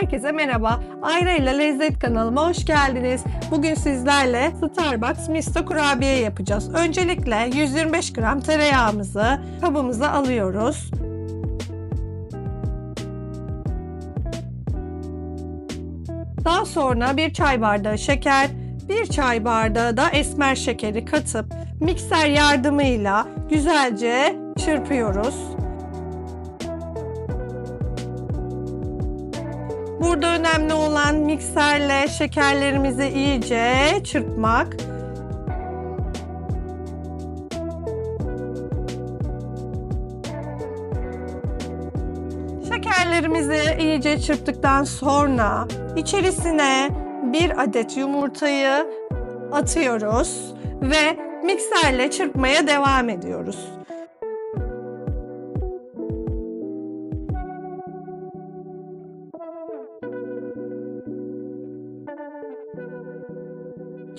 Herkese merhaba. Ayra ile Lezzet kanalıma hoş geldiniz. Bugün sizlerle Starbucks Misto kurabiye yapacağız. Öncelikle 125 gram tereyağımızı kabımıza alıyoruz. Daha sonra bir çay bardağı şeker, bir çay bardağı da esmer şekeri katıp mikser yardımıyla güzelce çırpıyoruz. Burada önemli olan mikserle şekerlerimizi iyice çırpmak. Şekerlerimizi iyice çırptıktan sonra içerisine bir adet yumurtayı atıyoruz ve mikserle çırpmaya devam ediyoruz.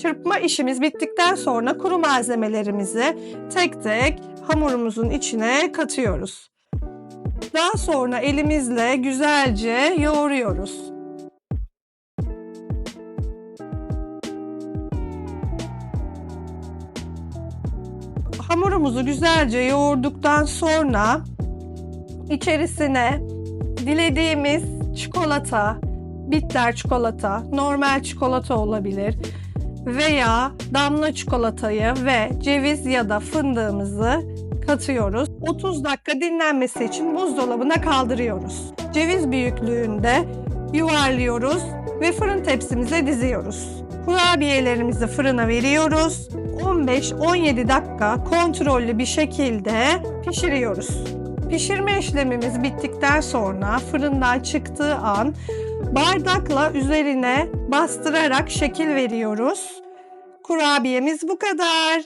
Çırpma işimiz bittikten sonra kuru malzemelerimizi tek tek hamurumuzun içine katıyoruz. Daha sonra elimizle güzelce yoğuruyoruz. Hamurumuzu güzelce yoğurduktan sonra içerisine dilediğimiz çikolata, bitter çikolata, normal çikolata olabilir veya damla çikolatayı ve ceviz ya da fındığımızı katıyoruz. 30 dakika dinlenmesi için buzdolabına kaldırıyoruz. Ceviz büyüklüğünde yuvarlıyoruz ve fırın tepsimize diziyoruz. Kurabiyelerimizi fırına veriyoruz. 15-17 dakika kontrollü bir şekilde pişiriyoruz. Pişirme işlemimiz bittikten sonra fırından çıktığı an bardakla üzerine bastırarak şekil veriyoruz. Kurabiyemiz bu kadar.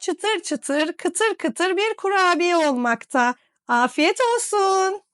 Çıtır çıtır, kıtır kıtır bir kurabiye olmakta. Afiyet olsun.